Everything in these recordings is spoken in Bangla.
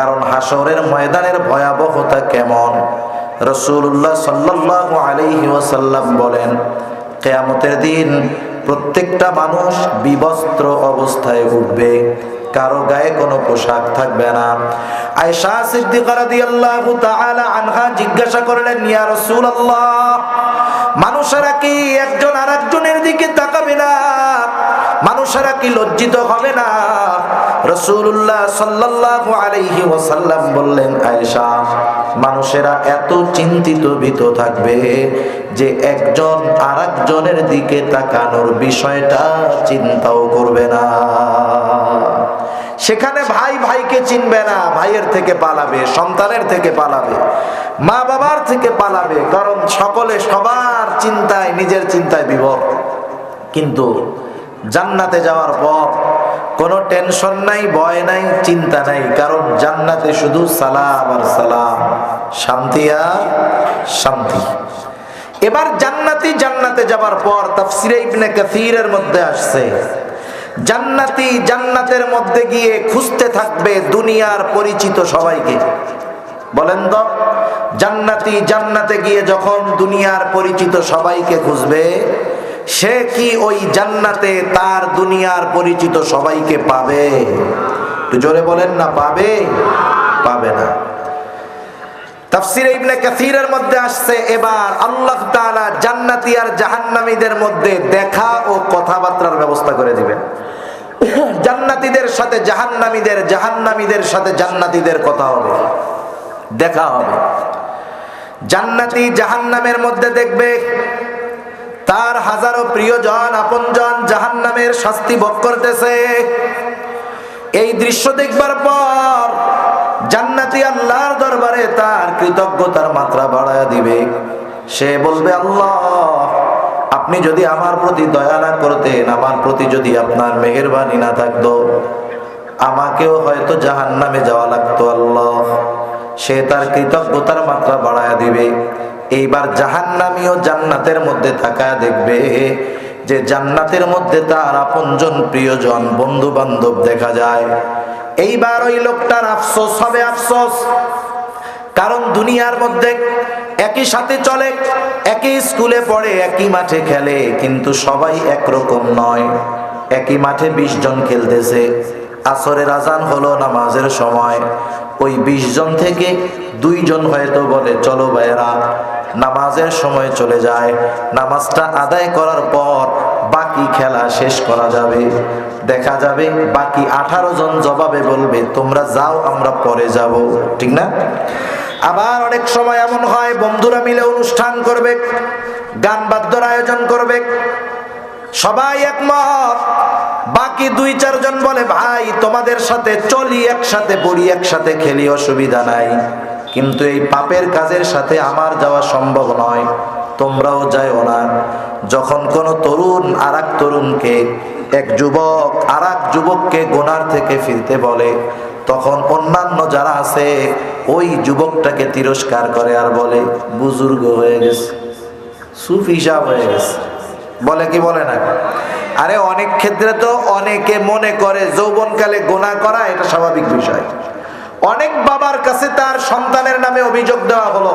কারণ হাসরের ময়দানের ভয়াবহতা কেমন? রসুল্লাহ সাল্লাহ আলাইহি ওয়াসাল্লাম বলেন, কেয়ামতের দিন প্রত্যেকটা মানুষ বিবস্ত্র অবস্থায় উঠবে, কারও গায়ে কোনো পোশাক থাকবে না। আয়েশা সিদ্দিকা রাদিয়াল্লাহু তাআলা আনহা জিজ্ঞাসা করলেন, ইয়া রাসূলুল্লাহ, মানুষেরা কি একজন আরেকজনের দিকে তাকাবে না? মানুষেরা কি লজ্জিত হবে না? রসুল্লাহ সাল্লাল্লাহু আলাইহি ওয়াসাল্লাম বললেন, আয়েশা, মানুষেরা এত চিন্তিত ভীত থাকবে যে একজন আরেকজনের দিকে তাকানোর বিষয়টা চিন্তাও করবে না। সেখানে ভাই ভাইকে চিনবে না, ভাইয়ের থেকে পালাবে, সন্তানের থেকে পালাবে, মা বাবার থেকে পালাবে, কারণ সকলে সবার চিন্তায়, নিজের চিন্তায় বিভোর কিন্তু জান্নাতে যাওয়ার পর কোনো টেনশন নাই, ভয় নাই, চিন্তা নাই, কারণ জান্নাতে শুধু সালাম আর সালাম, শান্তি আর শান্তি। এবার জান্নাতি জান্নাতে যাবার পর তাফসিরে ইবনে কাসিরের মধ্যে আসছে। জান্নাতি জান্নাতের মধ্যে গিয়ে খুঁজতে থাকবে দুনিয়ার পরিচিত সবাইকে। বলেন তো, জান্নাতি জান্নাতে গিয়ে যখন দুনিয়ার পরিচিত সবাইকে খুঁজবে সে কি ওই জান্নাতে তার দুনিয়ার পরিচিত সবাইকে পাবে? জোরে বলেন না, পাবে? পাবে না। মধ্যে আসছে, এবার আর মধ্যে দেখা ও কথাবার্তার ব্যবস্থা করে জান্নাতীদের সাথে সাথে জান্নাতীদের কথা হবে। দেখা হবে। জান্নাতি জাহান্নামের মধ্যে দেখবে তার হাজারো প্রিয়জন, আপনজন জাহান্নামের শাস্তি ভোগ করতেছে। এই দৃশ্য দেখবার পর জান্নাতি আল্লাহর দরবারে তার কৃতজ্ঞতার মাত্রা বাড়ায় দিবে। সে বলবে, আল্লাহ, আপনি যদি আমার প্রতি দয়া না করতেন, আমার প্রতি যদি আপনার মেহেরবানি না থাকতো, আমাকেও হয়তো জাহান নামে যাওয়া লাগতো, আল্লাহ। সে তার কৃতজ্ঞতার মাত্রা বাড়ায় দিবে। এইবার জাহান্নামীও জান্নাতের মধ্যে তাকায় দেখবে যে জান্নাতের মধ্যে তার আপনজন প্রিয়জন বন্ধু বান্ধব দেখা যায়। এইবার ওই লোকটার আফসোস হবে, আফসোস। কারণ দুনিয়ার মধ্যে একই সাথে চলে, একই স্কুলে পড়ে, একই মাঠে খেলে, কিন্তু সবাই একরকম নয়। একই মাঠে বিশ জন খেলতেছে। আসরের আজান হলো নামাজের সময়। ওই বিশ জন থেকে দুইজন হয়তো বলে, চলো ভাইয়েরা নামাজের সময় চলে যায়। নামাজটা আদায় করার পর বাকি খেলা শেষ করা যাবে। দেখা যাবে বাকি আঠারো জন জবাবে বলবে, তোমরা যাও, আমরা পরে যাব। ঠিক না? আবার অনেক সময় এমন হয়, বন্ধুরা মিলে অনুষ্ঠান করবে, গান বাদ্যর আয়োজন করবে, সবাই একমত। বাকি দুই চারজন বলে, ভাই, তোমাদের সাথে চলি, একসাথে পড়ি, একসাথে খেলি, অসুবিধা নাই। কিন্তু এই পাপের কাজের সাথে আমার যাওয়া সম্ভব নয়, তোমরাও যাইও না। যখন কোন তরুণ আর তরুণকে, এক যুবক আর যুবককে গোনার থেকে ফিরতে বলে, তখন অন্যান্য যারা আছে, ওই যুবকটাকে তিরস্কার করে আর বলে, বুজুর্গ হয়ে গেছে, সুফি সাহ হয়ে গেছে। বলে কি বলে না? আরে অনেক ক্ষেত্রে তো অনেকে মনে করে, যৌবনকালে গোনা করা এটা স্বাভাবিক বিষয়। অনেক বাবার কাছে তার সন্তানের নামে অভিযোগ দেওয়া হলো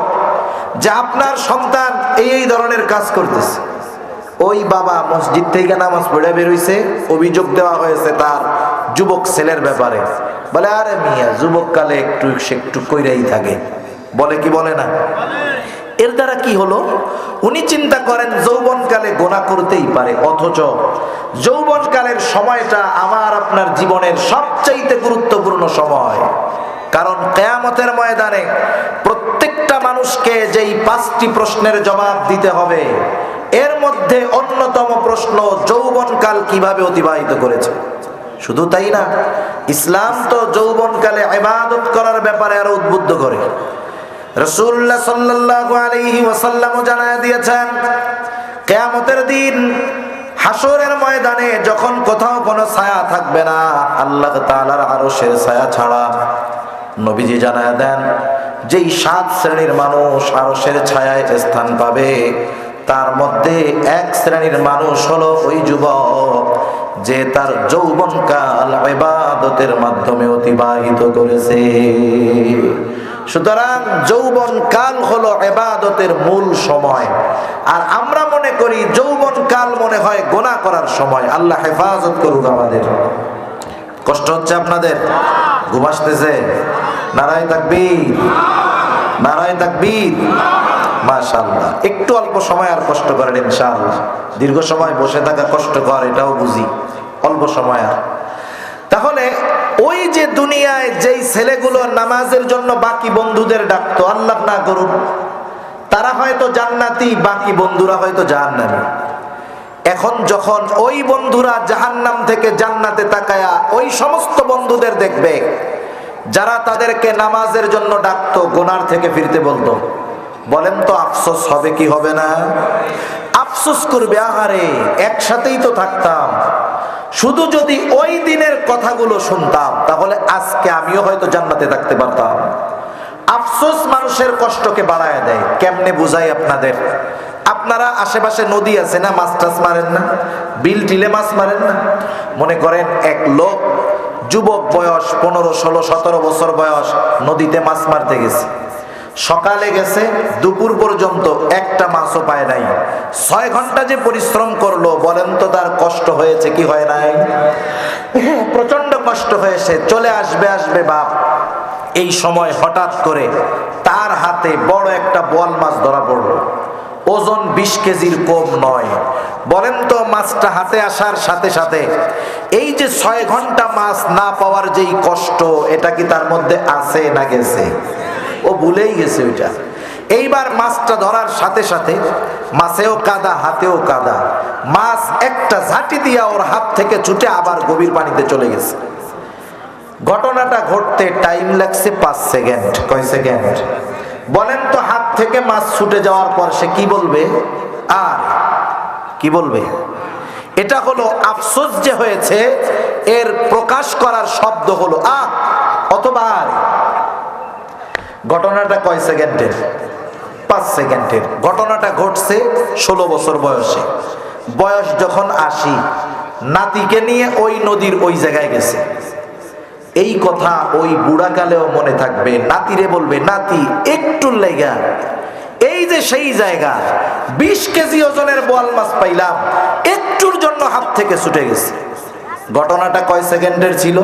যে আপনার সন্তান এই এই ধরনের কাজ করতেছে। ওই বাবা মসজিদ থেকে নামাজ পড়ে বেরোইছে, অভিযোগ দেওয়া হয়েছে তার যুবক ছেলের ব্যাপারে। বলে, আরে মিয়া, যুবক কালে একটু একটু কইরাই থাকে। বলে কি বলে না? এর দ্বারা কি হলো? উনি চিন্তা করেন যৌবনকালে গোনা করতেই পারে, অথচ যৌবনকালের সময়টা আমার আপনার জীবনের সবচাইতে গুরুত্বপূর্ণ সময়। কারণ কেয়ামতের ময়দানে প্রত্যেকটা মানুষকে যেই পাঁচটি প্রশ্নের জবাব দিতে হবে, এর মধ্যে অন্যতম প্রশ্ন যৌবনকাল কীভাবে অতিবাহিত করেছে? শুধু তাই না, ইসলাম তো যৌবনকালে ইবাদত করার ব্যাপারে আরও উদ্বুদ্ধ করে। রসুল্লাহ সাল্লাল্লাহু আলাইহি ওয়াসাল্লামও জানায় দিয়েছেন, কেয়ামতের দিন হাসরের ময়দানে যখন কোথাও কোনো ছায়া থাকবে না, আল্লাহ তাআলার আরশের ছায়া ছাড়া নবীজি জানায় দেন, যেই সাত শ্রেণির মানুষ আরশের ছায়ায় স্থান পাবে, তার মধ্যে এক শ্রেণির মানুষ হলো ওই যুবক, যে তার যৌবনকাল ইবাদতের মাধ্যমে অতিবাহিত করেছে। সুতরাং যৌবন কাল হলো এবাদতের মূল সময়। আর আমরা মনে করি যৌবন কাল মনে হয় গোনা করার সময়। আল্লাহ হেফাজত করুক আমাদের। কষ্ট হচ্ছে আপনাদের? ঘুম আসতেছে? নারায় তাকবীর। নারায় তাকবীর। একটু অল্প সময় আর কষ্ট করেন ইনশাআল্লাহ। দীর্ঘ সময় বসে থাকা কষ্টকর এটাও বুঝি। অল্প সময় আর। তাহলে ওই যে দুনিয়ায় যেই ছেলেগুলো নামাজের জন্য বাকি বন্ধুদের ডাকতো, আল্লাহ না করুন তারা হয়তো জান্নাতি, বাকি বন্ধুরা হয়তো জাহান্নামী। এখন যখন ওই বন্ধুরা জাহান্নাম থেকে জান্নাতে তাকায়া ওই সমস্ত বন্ধুদের দেখবে যারা তাদেরকে নামাজের জন্য ডাকতো, গোনার থেকে ফিরতে বলতো। বলেন তো, আফসোস হবে কি হবে না? আফসোস করবে, আহারে, একসাথেই তো থাকতাম। শুধু যদি ওই দিনের কথাগুলো শুনতাম, তাহলে আজকে আমিও হয়তো জান্নাতে থাকতে পারতাম। আফসোস মানুষের কষ্টকে বাড়ায় দেয়। কেমনে বুঝাই আপনাদের? আপনারা আশেপাশে নদী আছে না, মাছ টাছ মারেন না? বিল টিলে মাছ মারেন না? মনে করেন, এক লোক যুবক বয়স পনেরো, ষোলো, সতেরো বছর বয়স, নদীতে মাছ মারতে গেছে। সকালে গেছে, দুপুর পর্যন্ত একটা মাছও পায় নাই। ছয় ঘণ্টা যে পরিশ্রম করল, বলেন তো তার কষ্ট হয়েছে কি হয় নাই? প্রচণ্ড কষ্ট হয়েছে। চলে আসবে আসবে বাপ। এই সময় হঠাৎ করে তার হাতে বড় একটা বল মাছ ধরা পড়ল। ওজন বিশ কেজির কম নয়। বলেন তো মাছটা হাতে আসার সাথে সাথে, এই যে ছয় ঘণ্টা মাছ না পাওয়ার যেই কষ্ট, এটা কি তার মধ্যে আছে না গেছে? ও ভুলেই গেছে ওইটা। এইবার মাছটা ধরার সাথে সাথে মাছেও কাদা, হাতেও কাদা। মাছ একটা ঝাঁটি দিয়া ওর হাত থেকে ছুটে আবার গভীর পানিতে চলে গেছে। ঘটনাটা ঘটতে টাইম লাগছে পাঁচ সেকেন্ড কয় সেকেন্ড বলেন তো, হাত থেকে মাছ ছুটে যাওয়ার পর সে কি বলবে? আর কি বলবে? এটা হলো আফসোস যে হয়েছে, এর প্রকাশ করার শব্দ হলো আ, অথবা আর। ঘটনাটা কয় সেকেন্ডের? পাঁচ সেকেন্ডের। ঘটনাটা ঘটছে ষোলো বছর বয়সে। বয়স যখন আসি নাতিকে নিয়ে ওই নদীর ওই জায়গায় গেছে। এই কথা ওই বুড়াকালেও মনে থাকবে। নাতিরে বলবে, নাতি একটু লেগা। এই যে সেই জায়গা, বিশ কেজি ওজনের বোয়াল মাছ পাইলাম, একটুর জন্য হাত থেকে ছুটে গেছে। ঘটনাটা কয় সেকেন্ডের ছিল?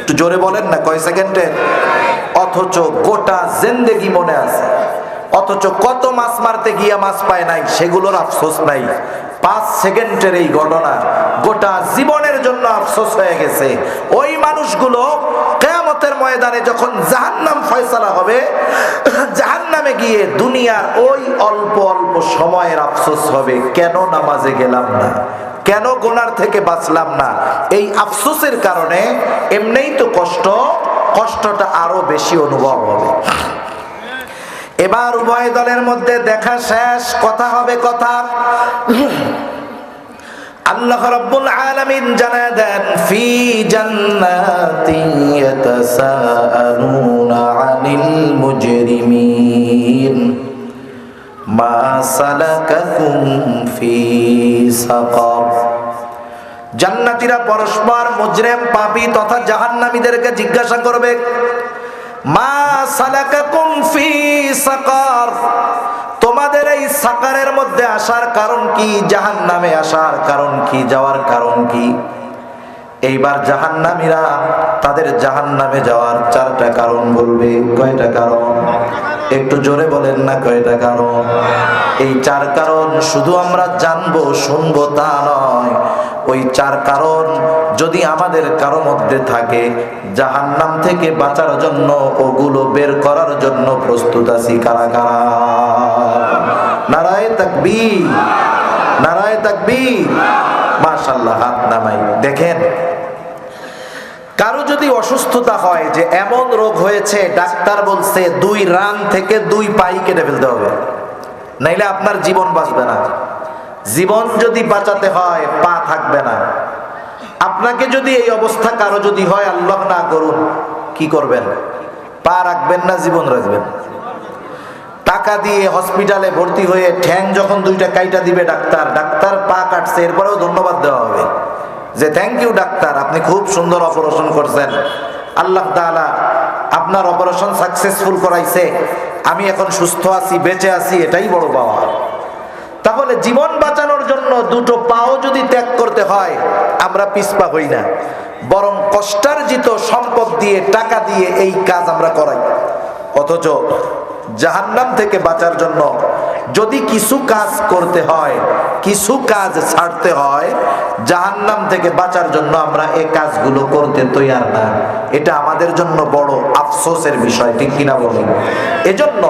একটু জোরে বলেন না, কয় সেকেন্ডের অথচ গোটা জেন্দেগি মনে আছে। অথচ কত মাছ মারতে গিয়া মাছ পায় নাই, সেগুলোর আফসোস নাই। পাঁচ সেকেন্ডের এই ঘটনা গোটা জীবনের জন্য আফসোস হয়ে গেছে। ওই মানুষগুলো কেয়ামতের ময়দানে যখন জাহান্নাম ফয়সালা হবে, জাহান্নামে গিয়ে দুনিয়ার ওই অল্প অল্প সময়ের আফসোস হবে, কেন নামাজে গেলাম না? কেন গোনার থেকে বাঁচলাম না? এই আফসোসের কারণে এমনিই তো কষ্ট, কষ্টটা আরও বেশি অনুভব হবে। এবার উভয় দলের মধ্যে দেখা শেষ, কথা হবে কথা। আল্লাহ রাব্বুল আলামিন জানায় দেন, ফি জান্নাতি ইয়াতাসাআলুনা আনিল মুজরিমিন। মা ফি সাকার। জান্নাতীরা পরস্পর মুজরিম, পাপী তথা জাহান্নামীদেরকে জিজ্ঞাসা করবে মা সালাকাকুম ফি সাকার। তোমাদের এই সাকারের মধ্যে আসার কারণ কি? জাহান নামে আসার কারণ কি? যাওয়ার কারণ কি? এইবার জাহান্নামীরা তাদের জাহান নামে যাওয়ার চারটা কারণ বলবে। কয়টা কারণ? একটু জোরে বলেন না কয়টা কারণ? এই চার কারণ শুধু আমরা জানব, শুনব তা নয়। ওই চার কারণ যদি আমাদের কারও মধ্যে থাকে, জাহান্নাম থেকে বাঁচার জন্য ওগুলো বের করার জন্য প্রস্তুত আছি কারা কারা? নারায় তাকবি নারায় তাকবি মাশাল্লাহ হাত নামাই। দেখেন, কারও যদি অসুস্থতা হয়, যে এমন রোগ হয়েছে, ডাক্তার বলছে, দুই রান থেকে দুই পাই কেটে ফেলতে হবে। নাইলে আপনার জীবন বাঁচবে না। জীবন যদি বাঁচাতে হয়, পা থাকবে না। আপনাকে যদি এই অবস্থা কারও যদি হয়, আল্লাহ না করুন কি করবেন? পা রাখবেন না, জীবন রাখবেন? টাকা দিয়ে হসপিটালে ভর্তি হয়ে ঠ্যাং যখন দুইটা কাইটা দিবে ডাক্তার ডাক্তার পা কাটছে, এরপরেও ধন্যবাদ দেওয়া হবে। যে থ্যাংক ইউ ডাক্তার, আপনি খুব সুন্দর অপারেশন করছেন। আল্লাহ তাআলা আপনার অপারেশন সাকসেসফুল করাইছে। আমি এখন সুস্থ আছি, বেঁচে আছি, এটাই বড় পাওয়া। তাহলে জীবন বাঁচানোর জন্য দুটো পাও যদি ত্যাগ করতে হয়, আমরা পিছপা হই না। বরং কষ্টার্জিত সম্পদ দিয়ে, টাকা দিয়ে এই কাজ আমরা করাই। অথচ জাহান্নাম থেকে বাঁচার জন্য যদি কিছু কাজ করতে হয়, কিছু কাজ ছাড়তে হয়, জাহান্নাম থেকে বাঁচার জন্য আমরা এই কাজগুলো করতে তৈয়ার না। এটা আমাদের জন্য বড় আফসোসের বিষয়, ঠিক কিনা বলি এজন্য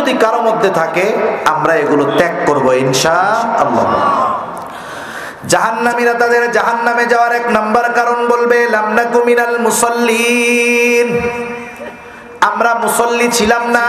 যদি কারও মধ্যে থাকে, আমরা এগুলো ত্যাগ করব ইনশা আল্লাহ জাহান্নামীরা তাদের জাহান্নামে যাওয়ার এক নাম্বার কারণ বলবে লামনাকু মিনাল মুসল্লিন। আমরা মুসল্লি ছিলাম না।